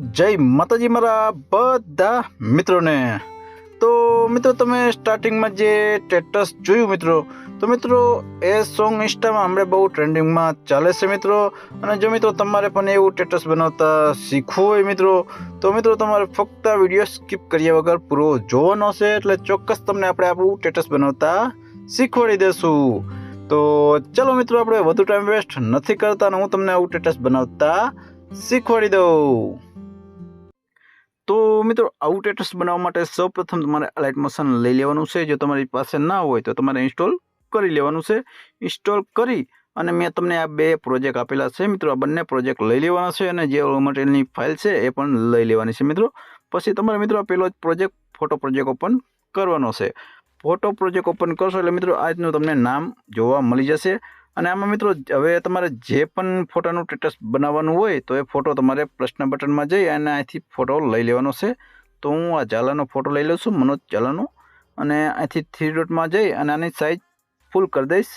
જય માતાજી મારા બધા મિત્રોને. તો મિત્રો, તમે સ્ટાર્ટિંગમાં જે સ્ટેટસ જોયું મિત્રો, તો મિત્રો, એ સોંગ ઇન્સ્ટામાં હમણાં બહુ ટ્રેન્ડિંગમાં ચાલે છે મિત્રો. અને જો મિત્રો, તમારે પણ એવું સ્ટેટસ બનાવતા શીખવું હોય મિત્રો, તો મિત્રો, તમારે ફક્ત વીડિયો સ્કીપ કર્યા વગર પૂરો જોવાનો છે, એટલે ચોક્કસ તમને આપણે આપણું સ્ટેટસ બનાવતા શીખવાડી દેશું. તો ચલો મિત્રો, આપણે વધુ ટાઈમ વેસ્ટ નથી કરતા અને હું તમને આવું સ્ટેટસ બનાવતા શીખવાડી દઉં. તો મિત્રો, આવું બનાવવા માટે સૌપ્રથમ તમારે લાઇટ મોશન લઈ લેવાનું છે. જો તમારી પાસે ના હોય તો તમારે ઇન્સ્ટોલ કરી લેવાનું છે. ઇન્સ્ટોલ કરી અને મેં તમને આ બે પ્રોજેક્ટ આપેલા છે. મિત્રો, આ બંને પ્રોજેક્ટ લઈ લેવાના છે અને જે મટીરિયલની ફાઇલ છે એ પણ લઈ લેવાની છે મિત્રો. પછી તમારે મિત્રો આ પહેલો જ પ્રોજેક્ટ ફોટો પ્રોજેક્ટ ઓપન કરવાનો છે. ફોટો પ્રોજેક્ટ ઓપન કરશો એટલે મિત્રો આજનું તમને નામ જોવા મળી જશે. અને આમાં મિત્રો, હવે તમારે જે પણ ફોટાનું સ્ટેટસ બનાવવાનું હોય, તો એ ફોટો તમારે પ્રશ્ન બટનમાં જઈ અને અહીંથી ફોટો લઈ લેવાનો છે. તો હું આ ઝાલાનો ફોટો લઈ લઉં છું, મનોજ ઝાલાનો. અને અહીંથી થ્રી ડોટમાં જઈ અને આની સાઇઝ ફૂલ કરી દઈશ.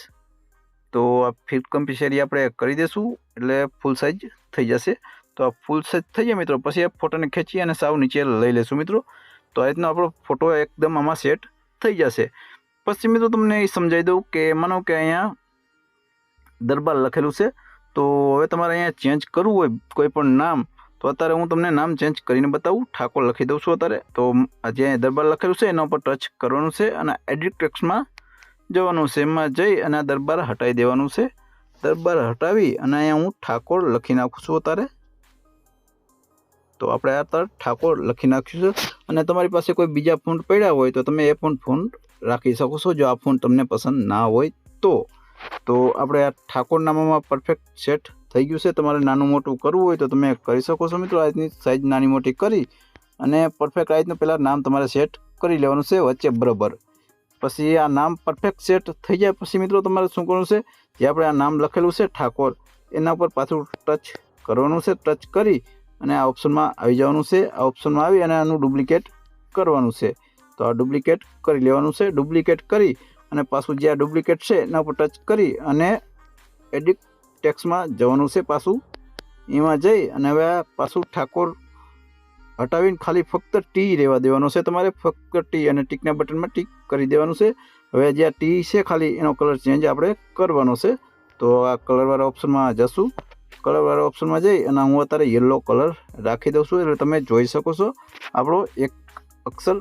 તો આ ફિફ્ટ કમ્પીસરી આપણે કરી દઈશું, એટલે ફૂલ સાઇઝ થઈ જશે. તો આ ફૂલ સાઇઝ થઈ જાય મિત્રો, પછી આ ફોટોને ખેંચી અને સાવ નીચે લઈ લેશું મિત્રો. તો આ રીતનો આપણો ફોટો એકદમ આમાં સેટ થઈ જશે. પછી મિત્રો, તમને એ સમજાવી દઉં કે માનો કે અહીંયા દરબાર લખેલું છે. તો હવે તમારે અહીંયા ચેન્જ કરવું હોય કોઈ પણ નામ, તો અત્યારે હું તમને નામ ચેન્જ કરીને બતાવું. ઠાકોર લખી દઉં છું અત્યારે. તો જે દરબાર લખેલું છે, એના ઉપર ટચ કરવાનું છે અને એડિટ ટેક્સમાં જવાનું છે. એમાં જઈ અને આ દરબાર હટાવી દેવાનું છે. દરબાર હટાવી અને અહીંયા હું ઠાકોર લખી નાખું છું અત્યારે. તો આપણે અત્યારે ઠાકોર લખી નાખ્યું છે. અને તમારી પાસે કોઈ બીજા ફોન્ટ પડ્યા હોય તો તમે એ પણ ફોન્ટ રાખી શકો છો, જો આ ફોન તમને પસંદ ના હોય તો. તો આપણે આ ઠાકોર નામામાં પરફેક્ટ સેટ થઈ ગયું છે. તમારે નાનું મોટું કરવું હોય તો તમે કરી શકો છો મિત્રો. આજની સાઈઝ નાની મોટી કરી અને પરફેક્ટ આ પહેલાં નામ તમારે સેટ કરી લેવાનું છે વચ્ચે બરાબર. પછી આ નામ પરફેક્ટ સેટ થઈ જાય પછી મિત્રો તમારે શું કરવું છે? જે આપણે આ નામ લખેલું છે ઠાકોર, એના ઉપર પાછું ટચ કરવાનું છે. ટચ કરી અને આ ઓપ્શનમાં આવી જવાનું છે. આ ઓપ્શનમાં આવી અને આનું ડુપ્લિકેટ કરવાનું છે. તો આ ડુપ્લિકેટ કરી લેવાનું છે. ડુપ્લિકેટ કરી અને પાછું જે આ ડુપ્લિકેટ છે એના ઉપર ટચ કરી અને એડિટ ટેક્સમાં જવાનું છે પાછું. એમાં જઈ અને હવે આ પાછું ઠાકોર હટાવીને ખાલી ફક્ત ટી રહેવા દેવાનો છે તમારે, ફક્ત ટી અને ટીકના બટનમાં ટીક કરી દેવાનું છે. હવે જે આ ટી છે ખાલી એનો કલર ચેન્જ આપણે કરવાનો છે. તો આ કલરવાળા ઓપ્શનમાં જશું. કલરવાળા ઓપ્શનમાં જઈ અને હું અત્યારે યલો કલર રાખી દઉં છું. એટલે તમે જોઈ શકો છો. આપણો એક અક્ષર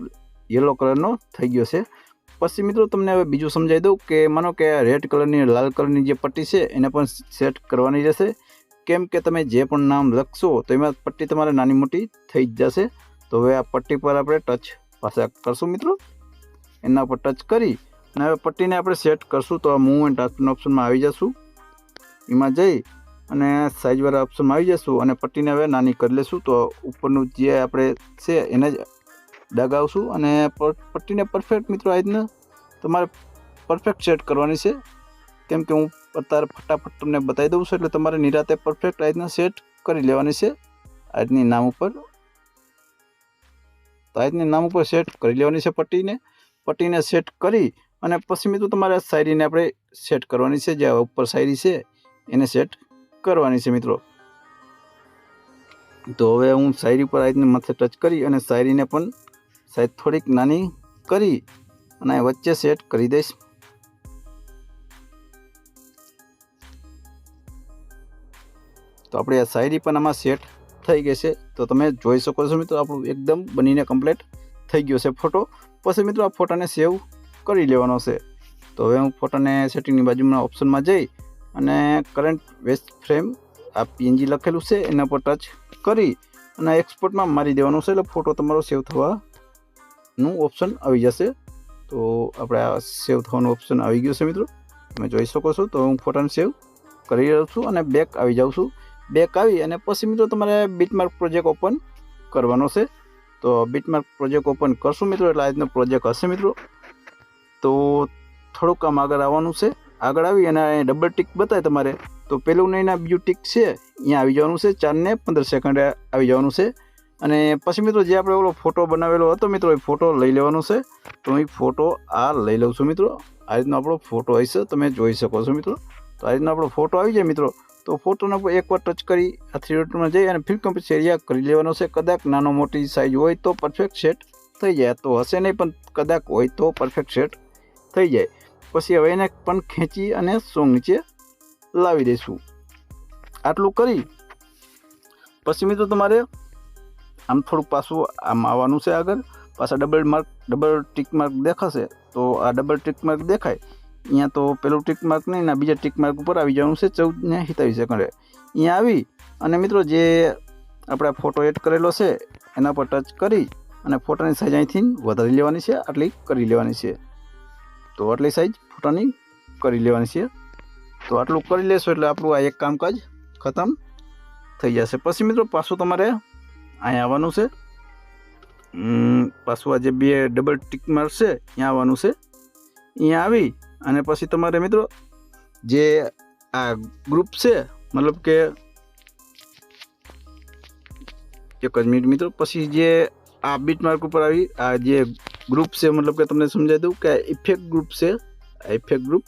યલો કલરનો થઈ ગયો છે. પછી મિત્રો તમને હવે બીજું સમજાવી દઉં કે માનો કે રેડ કલરની લાલ કલરની જે પટ્ટી છે, એને પણ સેટ કરવાની રહેશે. કેમ કે તમે જે પણ નામ લખશો, તો એમાં પટ્ટી તમારે નાની મોટી થઈ જ જશે. તો હવે આ પટ્ટી પર આપણે ટચ પાછા કરશું મિત્રો. એના પર ટચ કરી અને હવે પટ્ટીને આપણે સેટ કરશું તો આ મૂવ એન્ડ ટાસ્કના ઓપ્શનમાં આવી જશું. એમાં જઈ અને સાઇઝવાળા ઓપ્શનમાં આવી જશું અને પટ્ટીને હવે નાની કરી લેશું. તો ઉપરનું જે આપણે છે, એને જ દગાવશું અને પટ્ટીને પરફેક્ટ મિત્રો આ તમારે પરફેક્ટ સેટ કરવાની છે. કેમ કે હું અત્યારે ફટાફટ તમને બતાવી દઉં છું એટલે તમારે નિરાતે પરફેક્ટ આ સેટ કરી લેવાની છે. આજની નામ ઉપર. તો આજની નામ ઉપર સેટ કરી લેવાની છે પટ્ટીને. પટ્ટીને સેટ કરી અને પછી મિત્રો તમારે શાયરીને આપણે સેટ કરવાની છે. જે ઉપર શાયરી છે, એને સેટ કરવાની છે મિત્રો. તો હવે હું શાયરી પર આ રીતની માથે ટચ કરી અને શાયરીને પણ સાઈઝ થોડીક નાની કરી અને વચ્ચે સેટ કરી દઈશ. તો આપણે આ શાયરી પણ આમાં સેટ થઈ ગઈ છે. તો તમે જોઈ શકો છો મિત્રો, આપણું એકદમ બનીને કમ્પ્લીટ થઈ ગયો છે ફોટો. પછી મિત્રો આ ફોટાને સેવ કરી લેવાનો છે. તો હવે હું ફોટાને સેટિંગની બાજુમાં ઓપ્શનમાં જઈ અને કરંટ વેસ્ટ ફ્રેમ આ પીએનજી લખેલું છે, એના પર ટચ કરી અને એક્સપોર્ટમાં મારી દેવાનું છે, એટલે ફોટો તમારો સેવ થવા નું ઓપ્શન આવી જશે. તો આપણે આ સેવ થવાનું ઓપ્શન આવી ગયું છે મિત્રો. તમે જોઈ શકો છો. તો હું ફોટાને સેવ કરી રહ્યો છું અને બેક આવી જાઉં છું. બેક આવી અને પછી મિત્રો તમારે બીટમાર્ક પ્રોજેક્ટ ઓપન કરવાનો છે. તો બીટમાર્ક પ્રોજેક્ટ ઓપન કરશું મિત્રો. એટલે આજનો પ્રોજેક્ટ હશે મિત્રો. તો થોડુંક કામ આગળ આવવાનું છે. આગળ આવી અને ડબલ ટીક બતાવે તમારે. તો પેલું નહીં બીજું ટીક છે. અહીંયા આવી જવાનું છે. ચારને પંદર સેકન્ડે આવી જવાનું છે. અને પછી મિત્રો જે આપણે ઓલો ફોટો બનાવેલો હતો, મિત્રો એ ફોટો લઈ લેવાનો છે. તો હું ફોટો આ લઈ લઉં છું, મિત્રો. આ રીતનો આપણો ફોટો હશે, તમે જોઈ શકો છો, મિત્રો. તો આ રીતનો આપણો ફોટો આવી જાય, મિત્રો. તો ફોટોના એકવાર ટચ કરી આ થ્રી ડોટમાં જઈ અને ફિલ કમ્પ્લીટ એરિયા કરી લેવાનો છે. કદાચ નાનો મોટી સાઇઝ હોય તો પરફેક્ટ સેટ થઈ જાય. તો હશે નહીં, પણ કદાચ હોય તો પરફેક્ટ સેટ થઈ જાય. પછી હવે એને પણ ખેંચી અને સોંગ નીચે લાવી દઈશું. આટલું કરી. પછી મિત્રો તમારે આમ થોડુંક પાછું આમ આવવાનું છે આગળ. પાછા double mark double tick mark દેખાશે. તો આ ડબલ ટીક માર્ક દેખાય. અહીંયા તો પેલું ટીક માર્ક નહીં, ને બીજા ટીક માર્ક ઉપર આવી જવાનું છે ચૌદ ને સિત્તાવીસ સેકન્ડે. અહીંયા આવી અને મિત્રો જે આપણે ફોટો એડ કરેલો છે, એના પર ટચ કરી અને ફોટાની સાઇઝ અહીંથી વધારી લેવાની છે, આટલી કરી લેવાની છે. તો આટલી સાઇઝ ફોટાની કરી લેવાની છે. તો આટલું કરી લેશો એટલે આપણું આ એક કામકાજ ખતમ થઈ જશે. પછી મિત્રો પાછું તમારે અહીંયા આવવાનું છે. પાછું આ જે બે ડબલ ટીક માર્ક છે ત્યાં આવવાનું છે. અહીંયા આવી અને પછી તમારે મિત્રો જે આ ગ્રુપ છે, મતલબ કે એક જ મિનિટ મિત્રો, પછી જે આ બીટ માર્ક ઉપર આવી, આ જે ગ્રુપ છે, મતલબ કે તમને સમજાવી દઉં કે ઇફેક્ટ ગ્રુપ છે ઇફેક્ટ ગ્રુપ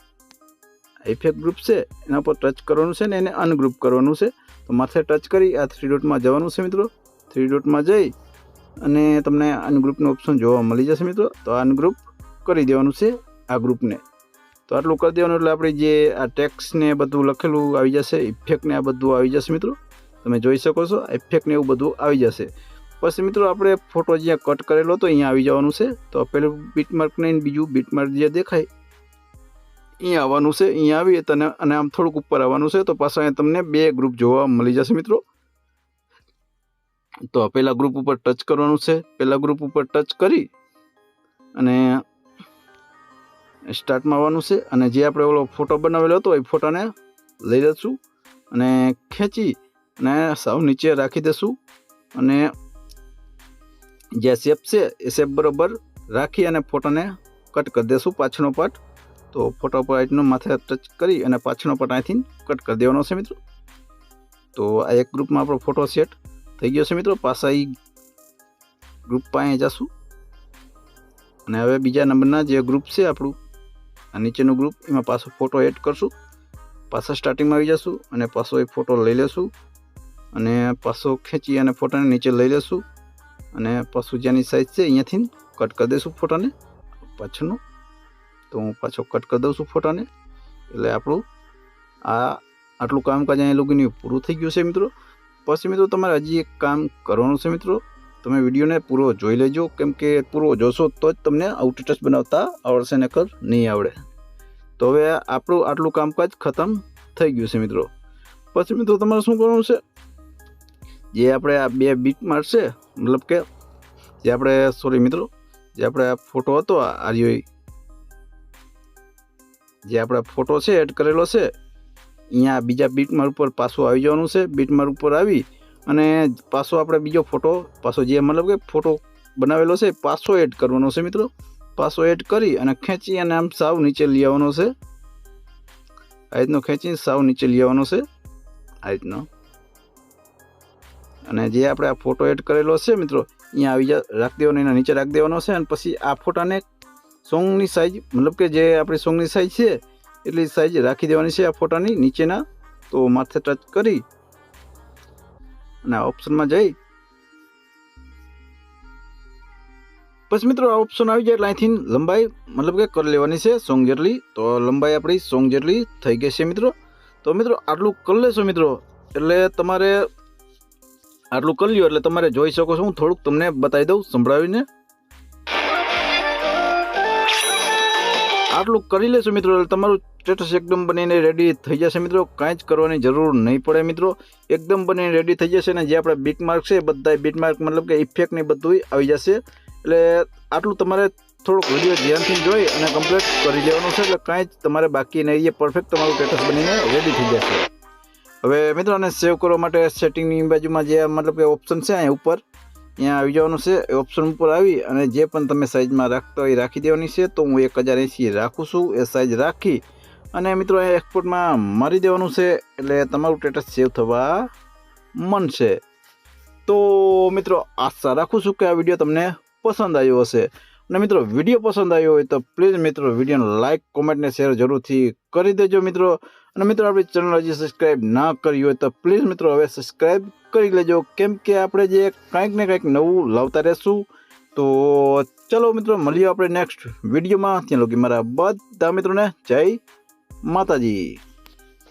ઇફેક્ટ ગ્રુપ છે, એના પર ટચ કરવાનું છે ને એને અનગ્રુપ કરવાનું છે. તો માથે ટચ કરી આ થ્રી ડોટમાં જવાનું છે મિત્રો. થ્રી ડોટમાં જઈ અને તમને અનગ્રુપનું ઓપ્શન જોવા મળી જશે મિત્રો. તો અનગ્રુપ કરી દેવાનું છે આ ગ્રુપને તો આટલું કરી દેવાનું એટલે આપણે જે આ ટેક્સને બધું લખેલું આવી જશે ઇફેક્ટ ને આ બધું આવી જશે મિત્રો. તમે જોઈ શકો છો ઇફેક્ટ ને એવું બધું આવી જશે. પછી મિત્રો આપણે ફોટો જ્યાં કટ કરેલો હતો, અહીંયા આવી જવાનું છે. તો પેલું બીટમાર્ક નહીં બીજું બીટમાર્ક જે દેખાય, અહીંયા આવવાનું છે. અહીંયા આવી તને અને આમ થોડુંક ઉપર આવવાનું છે. તો પાછા તમને બે ગ્રુપ જોવા મળી જશે મિત્રો. તો પહેલાં ગ્રુપ ઉપર ટચ કરવાનું છે. પહેલાં ગ્રુપ ઉપર ટચ કરી અને સ્ટાર્ટમાં આવવાનું છે. અને જે આપણે ઓલો ફોટો બનાવેલો હતો, એ ફોટાને લઈ લઈશું અને ખેંચી અને સાવ નીચે રાખી દઈશું અને જે શેપ છે, એ શેપ બરોબર રાખી અને ફોટોને કટ કરી દઈશું પાછળનો પાર્ટ તો ફોટો પર આઈટનો માથે ટચ કરી અને પાછળનો પાર્ટ અહીંથી કટ કરી દેવાનો છે મિત્રો. તો આ એક ગ્રુપમાં આપણો ફોટો સેટ થઈ ગયો છે મિત્રો. પાછા ગ્રુપ પાસે જશું. અને હવે બીજા નંબરના જે ગ્રુપ છે આપણું, આ નીચેનું ગ્રુપ એમાં પાછો ફોટો એડ કરશું. પાછા સ્ટાર્ટિંગમાં આવી જશું અને પાછો એ ફોટો લઈ લેશું. અને પાછો ખેંચી અને ફોટાને નીચે લઈ લેશું. અને પાછું જેની સાઈઝ છે અહીંયાથી કટ કરી દઈશું ફોટાને પાછળનું. તો હું પાછો કટ કરી દઉં છું ફોટાને એટલે આપણું આ આટલું કામકાજ અહીંયા લોકોની પૂરું થઈ ગયું છે મિત્રો. પછી મિત્રો તમારે હજી એક કામ કરવાનું છે મિત્રો. તમે વિડીયોને પૂરો જોઈ લેજો. કેમ કે પૂરો જોશો તો જ તમને આઉટ બનાવતા આવડશે ને કર નહીં આવડે. તો હવે આપણું આટલું કામકાજ ખતમ થઈ ગયું છે મિત્રો. પછી મિત્રો તમારે શું કરવાનું છે? જે આપણે આ બે બીટ મારશે મતલબ કે જે આપણે સોરી મિત્રો, જે આપણે આ ફોટો હતો આર્યો જે આપણે ફોટો છે એડ કરેલો છે અહીંયા બીજા બીટમાર ઉપર પાછું આવી જવાનું છે. બીટમાર ઉપર આવી અને પાછો આપણે બીજો ફોટો, પાછો જે મતલબ કે ફોટો બનાવેલો છે, પાછો એડ કરવાનો છે મિત્રો. પાછો એડ કરી અને ખેંચી અને આમ સાવ નીચે લઈ આવવાનો છે. આ રીતનો ખેંચી સાવ નીચે લઈ આવવાનો છે. આ રીતનો. અને જે આપણે આ ફોટો એડ કરેલો છે મિત્રો, અહીંયા આવી જા, રાખી દેવાનો, એના નીચે રાખી દેવાનો છે અને પછી આ ફોટાને સોંગની સાઇઝ મતલબ કે જે આપણી સોંગની સાઇઝ છે એટલી સાઇઝ રાખી દેવાની છે આ ફોટાની, નીચેના. તો માથે ટચ કરી અને આ ઓપ્શનમાં જઈ. પછી મિત્રો, આ ઓપ્શન આવી જાય એટલે અહીંથી લંબાઈ મતલબ કે કરી લેવાની છે સોંગ જેટલી. તો લંબાઈ આપણી સોંગ જેટલી થઈ ગઈ છે મિત્રો. તો મિત્રો, આટલું કરી લેશો મિત્રો. એટલે તમારે આટલું કરી લ્યો, એટલે તમારે જોઈ શકો છો. હું થોડુંક તમને બતાવી દઉં, સંભળાવીને. આટલું કરી લેશો મિત્રો, એટલે તમારું સ્ટેટસ એકદમ બનીને રેડી થઈ જશે મિત્રો. કાંઈ જ કરવાની જરૂર નહીં પડે મિત્રો. એકદમ બનીને રેડી થઈ જશે ને જે આપણે બીટ માર્ક છે બધા બીટ માર્ક મતલબ કે ઇફેક્ટ ને બધું આવી જશે. એટલે આટલું તમારે થોડુંક વીડિયો ધ્યાનથી જોઈ અને કમ્પ્લીટ કરી લેવાનું છે, એટલે કાંઈ જ તમારે બાકી નહીં એ પરફેક્ટ તમારું સ્ટેટસ બનીને રેડી થઈ જશે. હવે મિત્રો સેવ કરવા માટે સેટિંગની બાજુમાં જે મતલબ કે ઓપ્શન છે અહીંયા ઉપર અહીંયા આવી જવાનું છે ઓપ્શન ઉપર આવી અને જે પણ તમે સાઇઝમાં રાખતા હોય રાખી દેવાની છે, તો હું એક હજાર એંસી રાખું છું, એ સાઇઝ રાખી અને મિત્રો એ એક્સપોર્ટમાં મારી દેવાનું છે, એટલે તમારું સ્ટેટસ સેવ થવા મનશે તો મિત્રો આશા રાખું છું કે આ વીડિયો તમને પસંદ આવ્યો હશે. અને મિત્રો વીડિયો પસંદ આવ્યો હોય તો પ્લીઝ મિત્રો વિડીયોને લાઇક કોમેન્ટ ને શેર જરૂરથી કરી દેજો મિત્રો. અને મિત્રો, આપણી ચેનલ હજી સબસ્ક્રાઈબ ના કરી હોય તો પ્લીઝ મિત્રો હવે સબસ્ક્રાઈબ કરી લેજો. કેમ કે આપણે જે કંઈક ને કંઈક નવું લાવતા રહેશું. તો ચલો મિત્રો, મળીએ આપણે નેક્સ્ટ વિડીયોમાં ત્યાં લોકો મારા બધા મિત્રોને જય માતાજી.